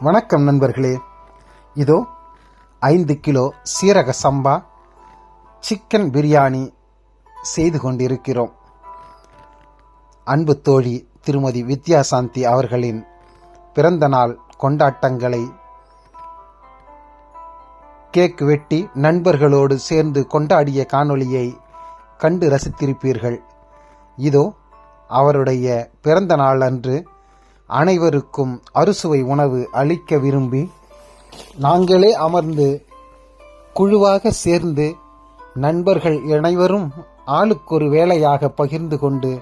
வணக்கம் நண்பர்களே. இதோ ஐந்து கிலோ சீரக சம்பா சிக்கன் பிரியாணி செய்து கொண்டிருக்கிறோம். அன்பு தோழி திருமதி வித்யாசாந்தி அவர்களின் பிறந்த நாள் கொண்டாட்டங்களை கேக் வெட்டி நண்பர்களோடு சேர்ந்து கொண்டாடிய காணொளியை கண்டு ரசித்திருப்பீர்கள். இதோ அவருடைய பிறந்த நாள் அன்று அனைவருக்கும் அறுசுவை உணவு அளிக்க விரும்பி நாங்களே அமர்ந்து குழுவாக சேர்ந்து நண்பர்கள் அனைவரும் ஆளுக்கொரு வேலையாக பகிர்ந்து கொண்டு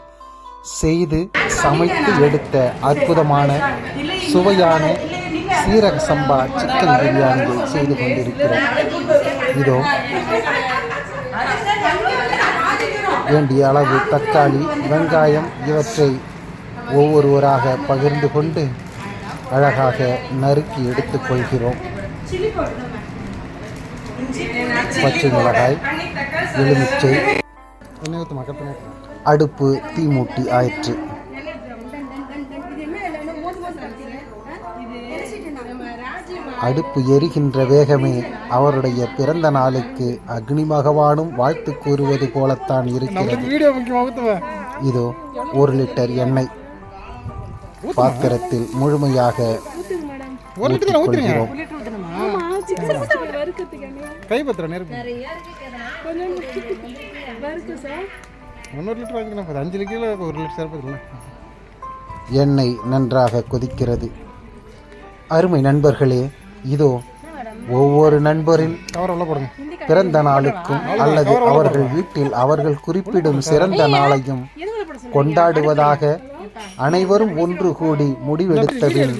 செய்து சமைத்து எடுத்த அற்புதமான சுவையான சீரக சம்பா சிக்கன் பிரியாணியை செய்து கொண்டிருக்கிறோம். இதோ வேண்டிய அளவு தக்காளி வெங்காயம் இவற்றை ஒவ்வொருவராக பகிர்ந்து கொண்டு அழகாக நறுக்கி எடுத்துக்கொள்கிறோம் பச்சை மிளகாய் எலுமிச்சை அடுப்பு தீமூட்டி ஆயிற்று. அடுப்பு எரிகின்ற வேகமே அவருடைய பிறந்த நாளுக்கு அக்னி பகவானும் வாழ்த்து கூறுவது போலத்தான் இருக்கிறது. இதோ ஒரு லிட்டர் எண்ணெய். பாத்திரத்தில் முழுமையாக ஒரு லிட்டர் ஊற்றுறீங்க ஊற்றிக்கொள்கிறோம். கைப்பத்திரம் நெருப்பு. இன்னொரு லிட்டர் வாங்கிக்கலாம் போதும் அஞ்சு லிட்டர் ஒரு லிட்டர் சேர்ப்பதில்ல எண்ணெய் நன்றாக கொதிக்கிறது. அருமை நண்பர்களே இதோ ஒவ்வொரு நண்பரின் கவர் உள்ள போடுங்க. பிறந்த நாளுக்கும் அல்லது அவர்கள் வீட்டில் அவர்கள் குறிப்பிடும் சிறந்த நாளையும் கொண்டாடுவதாக அனைவரும் ஒன்று கூடி முடிவெடுத்ததில்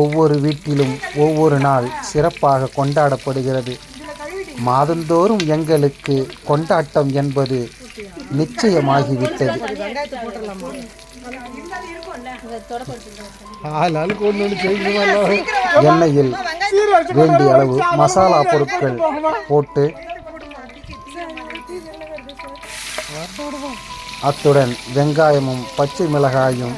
ஒவ்வொரு வீட்டிலும் ஒவ்வொரு நாள் சிறப்பாக கொண்டாடப்படுகிறது. மாதந்தோறும் எங்களுக்கு கொண்டாட்டம் என்பது நிச்சயமாகிவிட்டது. எண்ணெயில் வேண்டிய அளவு மசாலா பொருட்கள் போட்டு அத்துடன் வெங்காயமும் பச்சை மிளகாயும்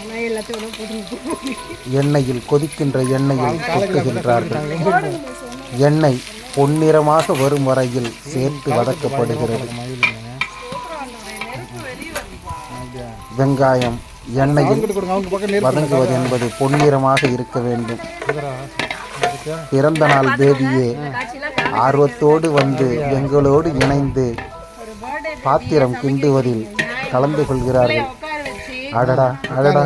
எண்ணெயில் கொதிக்கின்ற எண்ணெயில் கொட்டுகின்றார்கள். எண்ணெய் பொன்னிறமாக வரும் வரையில் சேர்த்து வதக்கப்படுகிறது. வெங்காயம் எண்ணெயில் வதங்குவது என்பது பொன்னிறமாக இருக்க வேண்டும். பிறந்த நாள் பேபியே ஆர்வத்தோடு வந்து எங்களோடு இணைந்து பாத்திரம் கிண்டுவதில் கலந்து கொள்கிறார்கள். அடடா அடடா.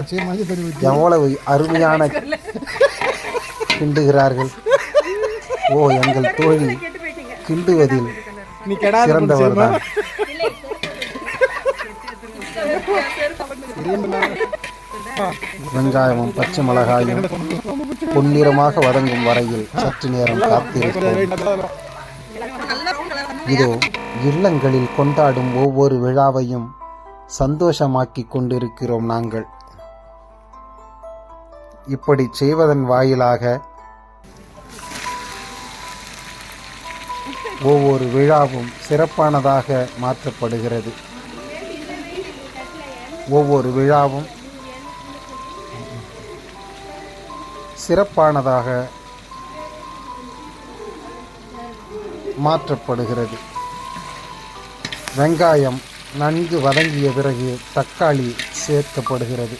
எவ்வளவு அருமையான கிண்டுகிறார்கள். ஓ எங்கள் தோழி கிண்டுவதில் சிறந்தவர் தான். வெங்காயமும் பச்சை மிளகாயும் பொன்னிறமாக வதங்கும் வரையில் சற்று நேரம் காத்திருப்போம். இதோ இல்லங்களில் கொண்டாடும் ஒவ்வொரு விழாவையும் சந்தோஷமாக்கி கொண்டிருக்கிறோம் நாங்கள். இப்படி செய்வதன் வாயிலாக ஒவ்வொரு விழாவும் சிறப்பானதாக மாற்றப்படுகிறது. ஒவ்வொரு விழாவும் சிறப்பானதாக மாற்றப்படுகிறது. வெங்காயம் நன்கு வதங்கிய பிறகு தக்காளி சேர்க்கப்படுகிறது.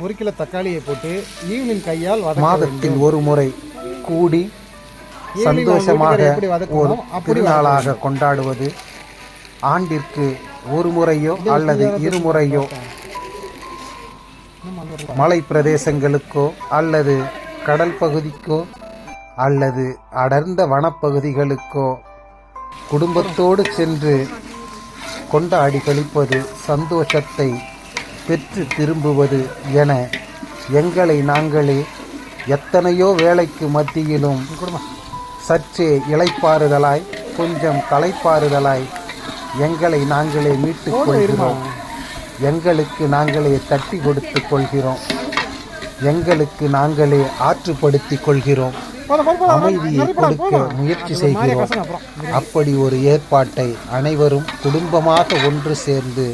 ஒரு கிலோ தக்காளியை போட்டு ஈவினிங் கையால் மாதத்தில் ஒரு முறை கூடி சந்தோஷமாக ஒரு திருநாளாக கொண்டாடுவது ஆண்டிற்கு ஒரு முறையோ அல்லது இருமுறையோ மலை பிரதேசங்களுக்கோ அல்லது கடல் பகுதிக்கோ அல்லது அடர்ந்த வனப்பகுதிகளுக்கோ குடும்பத்தோடு சென்று கொண்டாடி கழிப்பது சந்தோஷத்தை பெற்று திரும்புவது என எங்களை நாங்களே எத்தனையோ வேலைக்கு மத்தியிலும் சற்றே இளைப்பாறுதலாய் கொஞ்சம் களைப்பாறுதலாய் எங்களை நாங்களே மீட்டுக் கொள்கிறோம். எங்களுக்கு நாங்களே தட்டி கொடுத்துக் கொள்கிறோம். எங்களுக்கு நாங்களே ஆற்றுப்படுத்திக் கொள்கிறோம். அமைதியை கொடுக்க முயற்சி செய்கிறோம். அப்படி ஒரு ஏற்பாட்டை அனைவரும் குடும்பமாக ஒன்று சேர்ந்து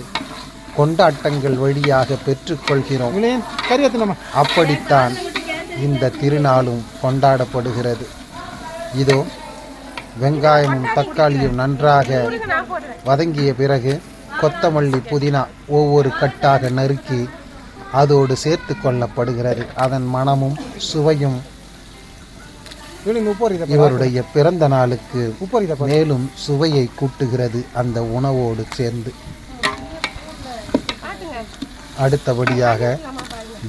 கொண்டாட்டங்கள் வழியாக பெற்றுக்கொள்கிறோம். அப்படித்தான் இந்த திருநாளும் கொண்டாடப்படுகிறது. இதோ வெங்காயமும் தக்காளியும் நன்றாக வதங்கிய பிறகு கொத்தமல்லி புதினா ஒவ்வொரு கட்டாக நறுக்கி அதோடு சேர்த்து கொள்ளப்படுகிறது. அதன் மனமும் சுவையும் இவருடைய பிறந்த நாளுக்கு மேலும் சுவையை கூட்டுகிறது அந்த உணவோடு சேர்ந்து. அடுத்தபடியாக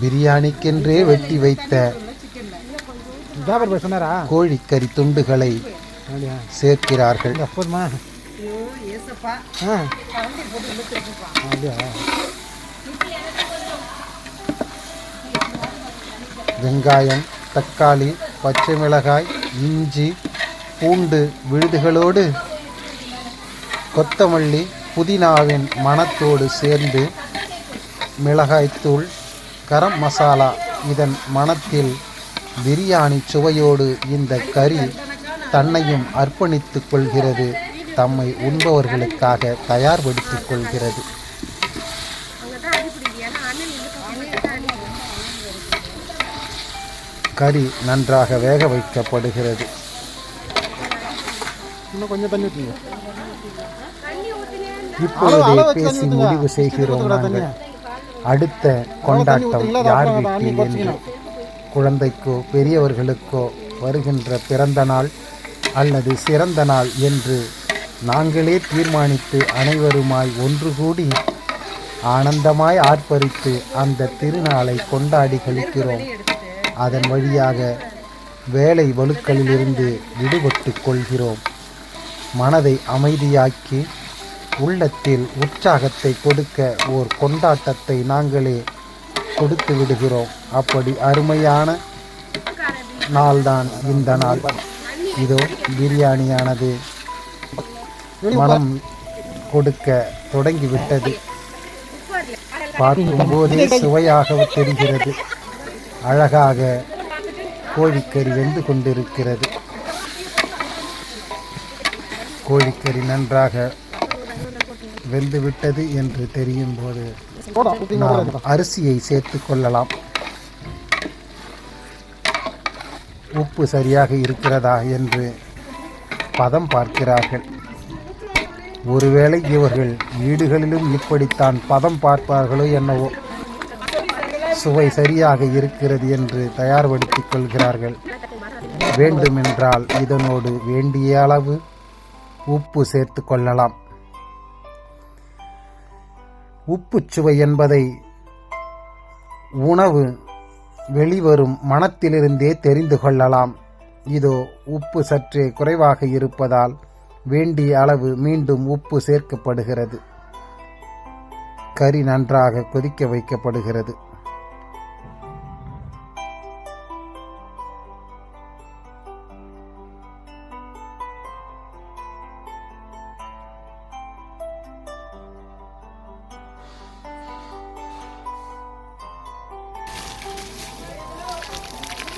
பிரியாணிக்கென்றே வெட்டி வைத்த கோழிக்கறி துண்டுகளை சேர்க்கிறார்கள். வெங்காயம் தக்காளி பச்சை மிளகாய் இஞ்சி பூண்டு விழுதுகளோடு கொத்தமல்லி புதினாவின் மணத்தோடு சேர்ந்து மிளகாய்த்தூள் கரம் மசாலா இதன் மணத்தில் பிரியாணி சுவையோடு இந்த கறி தன்னையும் அர்ப்பணித்துக் கொள்கிறது தம்மை உண்பவர்களுக்காக தயார்படுத்திக் கொள்கிறது. கறி நன்றாக வேக வைக்கப்படுகிறது. இன்னும் கொஞ்சம் தண்ணி ஊற்றுங்க இப்பொழுதே பேசி முடிவு செய்கிறோம் நாங்கள். அடுத்த கொண்டாட்டம் யார் வீட்டில் என்று குழந்தைக்கோ பெரியவர்களுக்கோ வருகின்ற பிறந்த நாள் அல்லது சிறந்த நாள் என்று நாங்களே தீர்மானித்து அனைவருமாய் ஒன்று கூடி ஆனந்தமாய் ஆர்ப்பரித்து அந்த திருநாளை கொண்டாடி கழிக்கிறோம். அதன் வழியாக வேலை வலுக்களிலிருந்து விடுபட்டு கொள்கிறோம். மனதை அமைதியாக்கி உள்ளத்தில் உற்சாகத்தை கொடுக்க ஓர் கொண்டாட்டத்தை நாங்களே கொடுத்து விடுகிறோம். அப்படி அருமையான நாள்தான் இந்த நாள். இதோ பிரியாணியானது மனம் கொடுக்க தொடங்கிவிட்டது. பார்க்கும்போதே சுவையாக தெரிகிறது. அழகாக கோழிக்கறி வெந்து கொண்டிருக்கிறது. கோழிக்கறி நன்றாக வெந்துவிட்டது என்று தெரியும் போது நாம் அரிசியை சேர்த்து கொள்ளலாம். உப்பு சரியாக இருக்கிறதா என்று பதம் பார்க்கிறார்கள். ஒருவேளை இவர்கள் வீடுகளிலும் இப்படித்தான் பதம் பார்ப்பார்களோ என்னவோ. சுவை சரியாக இருக்கிறது என்று தயார்படுத்திக் கொள்கிறார்கள். வேண்டுமென்றால் இதனோடு வேண்டிய அளவு உப்பு சேர்த்து கொள்ளலாம். உப்புச்சுவை என்பதை உணவு வெளிவரும் மனத்திலிருந்தே தெரிந்து கொள்ளலாம். இதோ உப்பு சற்றே குறைவாக இருப்பதால் வேண்டிய அளவு மீண்டும் உப்பு சேர்க்கப்படுகிறது. கறி நன்றாக கொதிக்க வைக்கப்படுகிறது.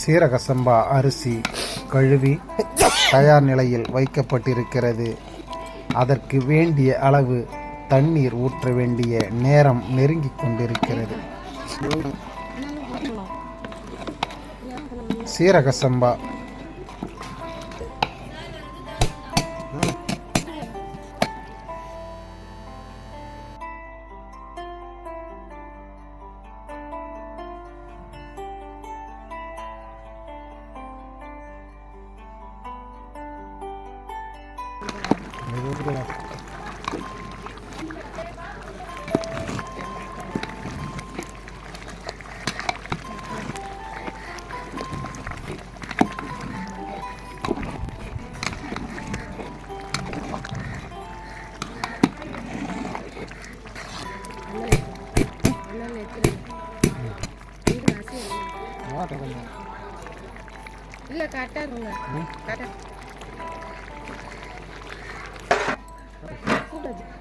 சீரக சம்பா அரிசி கழுவி தயார் நிலையில் வைக்கப்பட்டிருக்கிறது. அதற்கு வேண்டிய அளவு தண்ணீர் ஊற்ற வேண்டிய நேரம் நெருங்கிக் கொண்டிருக்கிறது. சீரக சம்பா இல்லை கரெக்டாக இருக்குங்க கரெக்டாக சாப்பிட்டாச்சு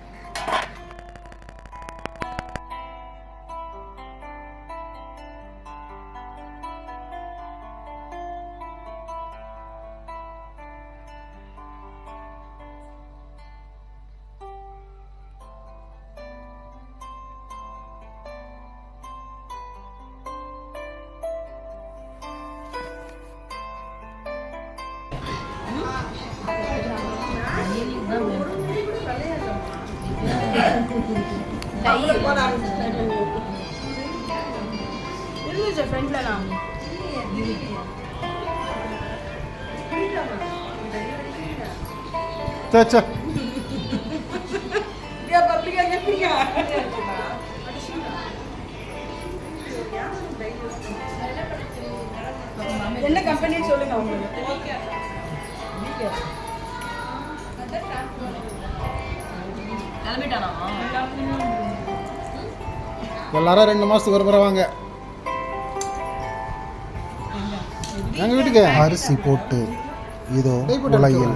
இருந்துச்சு ஃப்ரெண்ட்லலாம் சே சே. என்ன கம்பெனின்னு சொல்லுங்க உங்களுக்கு. எல்லாரும் ரெண்டு மாதத்துக்கு ஒரு முறை வாங்க. எங்கள் வீட்டுக்கு? அரிசி போட்டு இதோ உலையில்